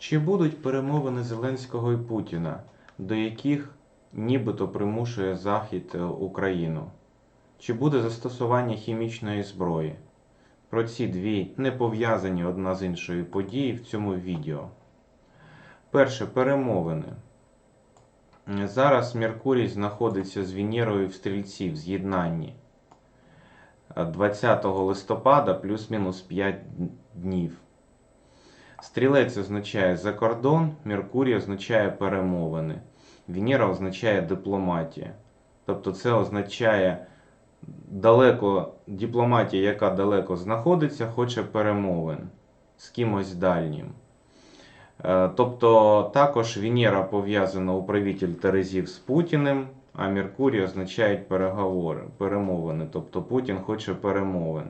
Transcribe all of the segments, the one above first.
Чи будуть перемовини Зеленського і Путіна, до яких нібито примушує Захід е, Україну? Чи буде застосування хімічної зброї? Про ці дві не пов'язані одна з іншою події в цьому відео. Перше перемовини. Зараз Меркурій знаходиться з Венерою в Стрільці в з'єднанні. Е, 20 листопада плюс-мінус 5 днів. Стрілець означає за кордон, Меркурій означає перемовини. Венера означає дипломатія. Тобто це означає далеко дипломатія, яка далеко знаходиться, хоче перемовин з кимось дальнім. Е, Тобто також Венера пов'язана управитель Терезів з Путіним, а Меркурій означає переговори, перемовини. Тобто Путін хоче перемовин.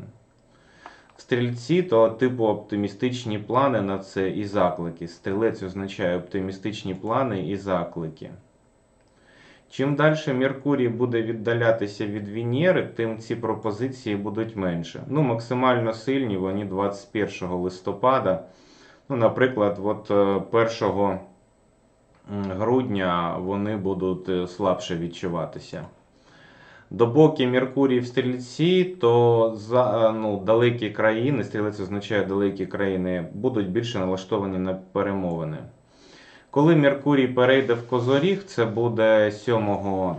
Стрільці то типу оптимістичні плани на це і заклики. Стрілець означає оптимістичні плани і заклики. Чим далі Меркурій буде віддалятися від Венери, тим ці пропозиції будуть менше. Ну, максимально сильні вони 21 листопада. Ну, наприклад, от е, 1 грудня вони будуть е, слабше відчуватися. Допоки Меркурій в стрільці, то за, е, ну, далекі країни, стрілець означає далекі країни, будуть більше налаштовані на перемовини. Коли Меркурій перейде в Козоріг, це буде 7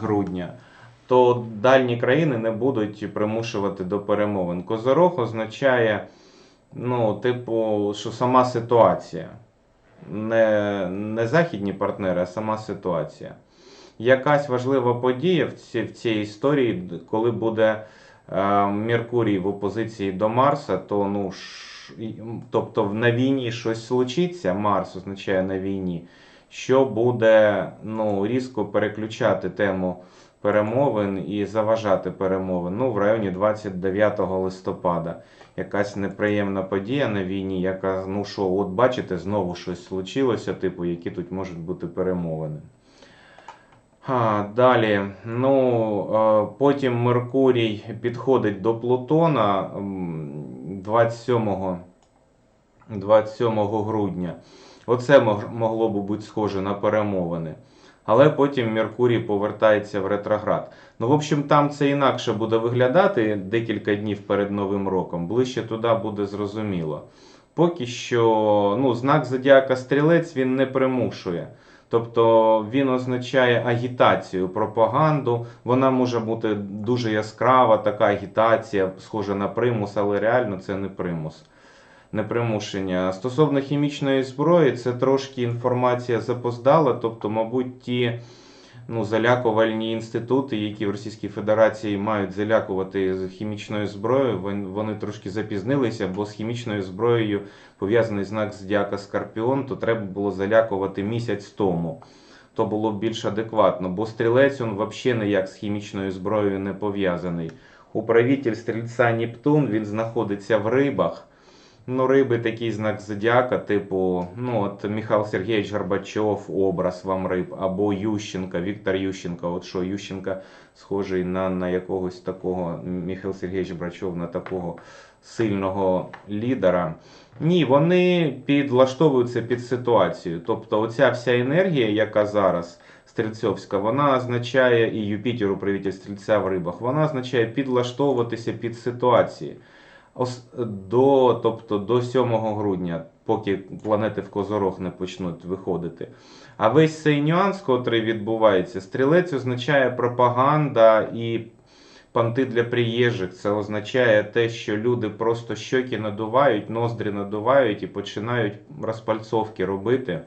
грудня, то дальні країни не будуть примушувати до перемовин. Козорог означає, ну, типу, що сама ситуація. Не, не західні партнери, а сама ситуація якась важлива подія в цій, в цій історії, коли буде е, Меркурій в опозиції до Марса, то ну ш, тобто на війні щось случиться, Марс означає на війні, що буде ну, різко переключати тему перемовин і заважати перемовин. Ну, в районі 29 листопада. Якась неприємна подія на війні, яка, ну що, от бачите, знову щось случилося, типу, які тут можуть бути перемовини. Далі, ну, е, потім Меркурій підходить до Плутона 27, 27 грудня. Оце могло б бути схоже на перемовини. Але потім Меркурій повертається в ретроград. Ну, в общем, там це інакше буде виглядати декілька днів перед Новим роком. Ближче туди буде зрозуміло. Поки що, ну, знак зодіака стрілець він не примушує. Тобто він означає агітацію, пропаганду. Вона може бути дуже яскрава, така агітація, схожа на примус, але реально це не примус. Не примушення. Стосовно хімічної зброї, це трошки інформація запоздала, тобто, мабуть, ті ну, залякувальні інститути, які в Російській Федерації мають залякувати з хімічною зброєю, вон- вони трошки запізнилися, бо з хімічною зброєю пов'язаний знак зодіака Скорпіон, то треба було залякувати місяць тому. То було б більш адекватно, бо стрілець він взагалі ніяк з хімічною зброєю не пов'язаний. Управитель стрільця Нептун він знаходиться в рибах. Ну, риби такий знак зодіака, типу, ну от Михайло Сергійович Горбачов, образ вам риб, або Ющенка, Віктор Ющенка. От що Ющенка схожий на, на якогось такого Михайло Сергійович Горбачов, на такого сильного лідера. Ні, вони підлаштовуються під ситуацію. Тобто, оця вся енергія, яка зараз стрільцьовська, вона означає і Юпітер, управитель стрільця в рибах, вона означає підлаштовуватися під ситуації. До, тобто до 7 грудня, поки планети в Козорог не почнуть виходити. А весь цей нюанс, котрий відбувається, стрілець означає пропаганда і панти для приїжджих. Це означає те, що люди просто щоки надувають, ноздрі надувають і починають розпальцовки робити.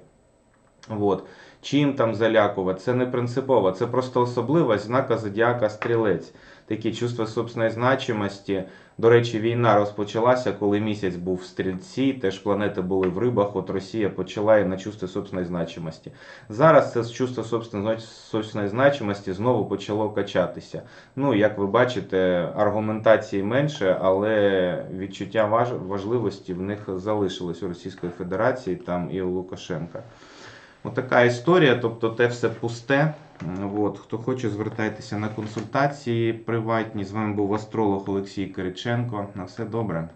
От. Чим там залякувати? Це не принципово, це просто особливість знака зодіака стрілець. Такі чувства собственної значимості. До речі, війна розпочалася, коли місяць був в стрільці, теж планети були в рибах. От Росія почала і на чувство собственної значимості. Зараз це чувство собственної значимості знову почало качатися. Ну, як ви бачите, аргументації менше, але відчуття важ- важливості в них залишилось у Російської Федерації там і у Лукашенка. Отака історія, тобто те все пусте. От, хто хоче, звертайтеся на консультації приватні. З вами був астролог Олексій Кириченко. На все добре.